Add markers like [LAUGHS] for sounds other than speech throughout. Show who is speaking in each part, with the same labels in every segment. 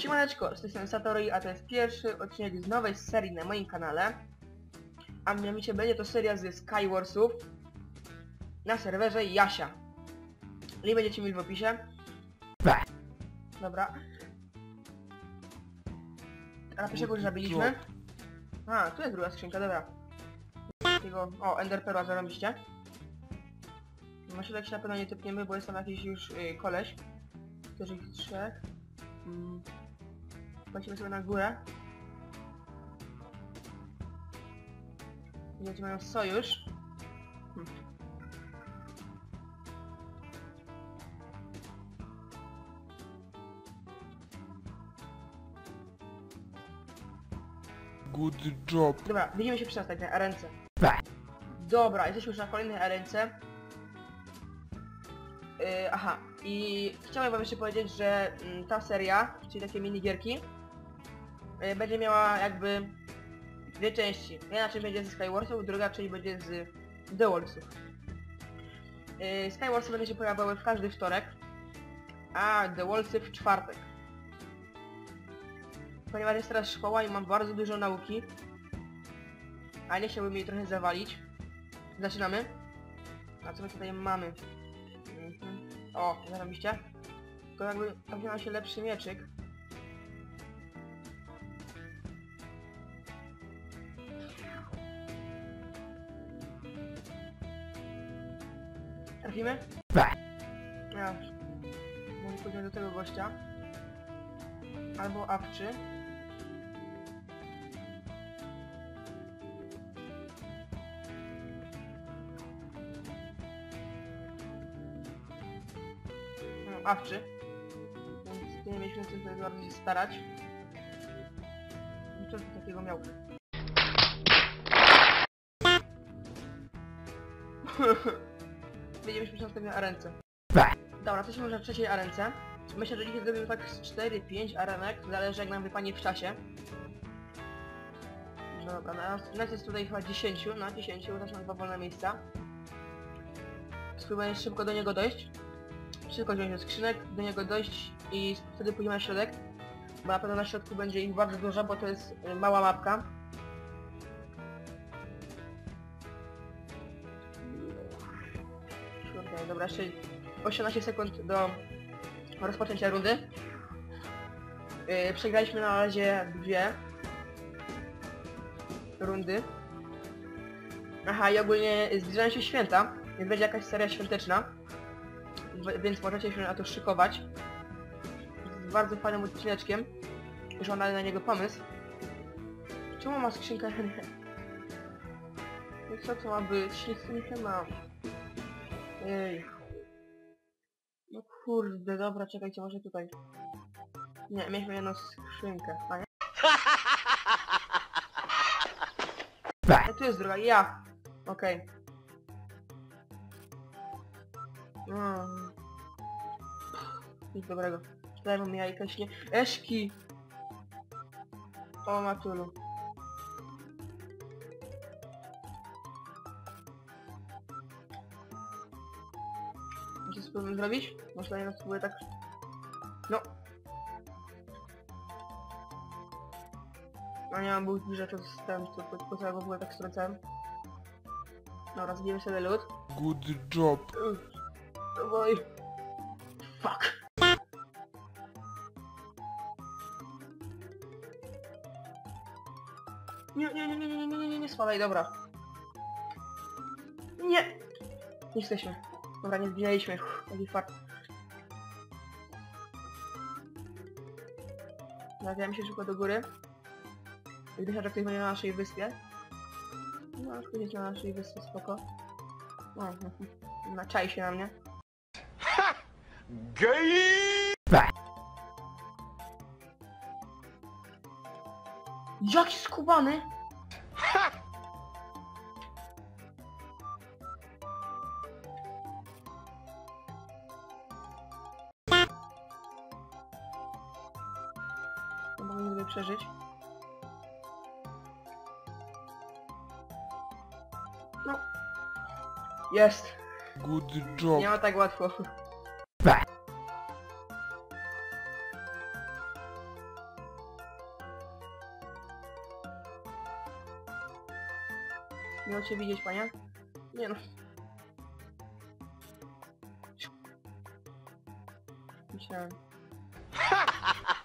Speaker 1: Siemaneczko, z tej strony Satori, a to jest pierwszy odcinek z nowej serii na moim kanale. A mianowicie będzie to seria ze Skywarsów na serwerze Jasia. Link będziecie mieli w opisie. Dobra. A na pierwszego już zabiliśmy. A, tu jest druga skrzynka, dobra. Takiego, o, Ender Perła zarobiście. Na środek się na pewno nie typniemy, bo jest tam jakiś już y, koleś. Ich trzech. Mm. Lecimy sobie na górę. Gdzie mają sojusz. Hmm.
Speaker 2: Good job.
Speaker 1: Dobra, widzimy się przy następnej arence. Dobra, jesteśmy już na kolejnej arence. Yy, aha, i chciałem wam jeszcze powiedzieć, że mm, ta seria, czyli takie minigierki, yy, będzie miała jakby dwie części. Jedna część będzie ze Skywarsów, druga część będzie z The Wallsów. Yy, Skywarsy będą się pojawiały w każdy wtorek, a The Wallsy w czwartek. Ponieważ jest teraz szkoła i mam bardzo dużo nauki, a nie chciałbym jej trochę zawalić. Zaczynamy. A co my tutaj mamy? Mhm. O, zarobiście. Tylko jakby nam się lepszy mieczyk. Trafimy? Ja. Może pójdziemy do tego gościa. Albo awczy. No, awczy. Więc nie mieliśmy co tutaj bardzo się starać. I Co tu takiego miał? [LAUGHS] Będziemy się na następnej arence. Dobra, to się może w trzeciej arence. Myślę, że dzisiaj zrobimy tak z 4-5 arenek, zależy jak nam wypanie w czasie. No dobra, nas, nas jest tutaj chyba 10, na 10, bo też mam dwa wolne miejsca. Spróbuję szybko do niego dojść. Szybko wziąć ze skrzynek, do niego dojść i wtedy pójdziemy na środek. Bo na pewno na środku będzie ich bardzo dużo, bo to jest mała mapka. Jeszcze 18 sekund do rozpoczęcia rundy. Yy, przegraliśmy na razie dwie rundy. Aha, i ogólnie zbliżają się święta, więc będzie jakaś seria świąteczna. Więc możecie się na to szykować. Z bardzo fajnym odcineczkiem. Już mam na niego pomysł. Czemu ma skrzynkę? [LAUGHS] Co to ma być? Nic nie ma. Ej. No kurde, dobra, czekajcie, może tutaj. Nie, mieliśmy jedną skrzynkę, a nie? A tu jest druga, ja! Okej. No. Nic dobrego. Daj mi jajka nie... Eszki! O matulu. Co zrobić? Może ja spróbuję tak... No. No nie mam był bliżej, to zostałem, to po, po całego w ogóle tak stracałem. Dobra, zbijemy sobie lód.
Speaker 2: Good job.
Speaker 1: Dawaj. Fuck. Nie, nie, nie, nie, nie, nie, nie, nie, nie spadaj, dobra. Nie! Nie jesteśmy. Dobra, nie zbijaliśmy. Uff, Taki fart. Nawijamy się szybko do góry. Gdy że ktoś będzie na naszej wyspie. No, ktoś jest na naszej wyspie, spoko. No, naczai się na mnie. Jaki skubany! przeżyć. No. Jest.
Speaker 2: Good job.
Speaker 1: Nie ma tak łatwo. Miło cię widzieć, panie? Nie no. Myślałem. [LAUGHS]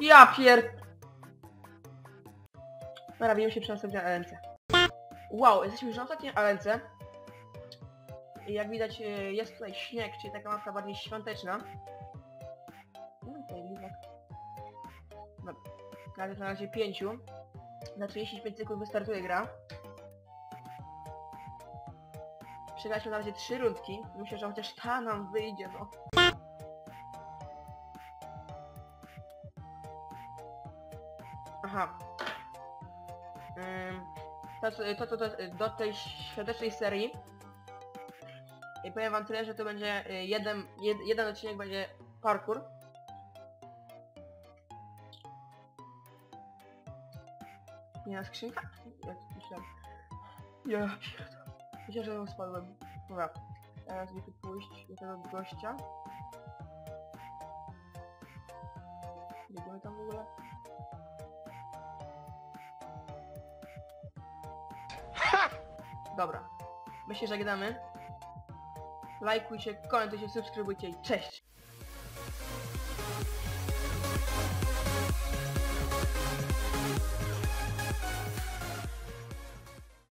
Speaker 1: Ja pier... Dobra, się przy następnej LNC. Wow, jesteśmy już na ostatniej LNC. I jak widać y, jest tutaj śnieg, czyli taka mapka bardziej świąteczna. No na razie pięciu. Na 35 sekund wystartuje gra. Przegraliśmy na razie trzy rundki. Myślę, że chociaż ta nam wyjdzie, no. Aha. To, co- to, to, to, do tej świątecznej serii i powiem wam tyle, że to będzie y, jeden, jed, jeden odcinek będzie parkour. Nie na skrzynka? Jak myślałem. Ja pierdolę. Myślę, że ją spadłem. Dobra. Teraz sobie tu pójść do tego gościa. Jedziemy tam w ogóle? Dobra. My się żegnamy. Lajkujcie, komentujcie, subskrybujcie i cześć!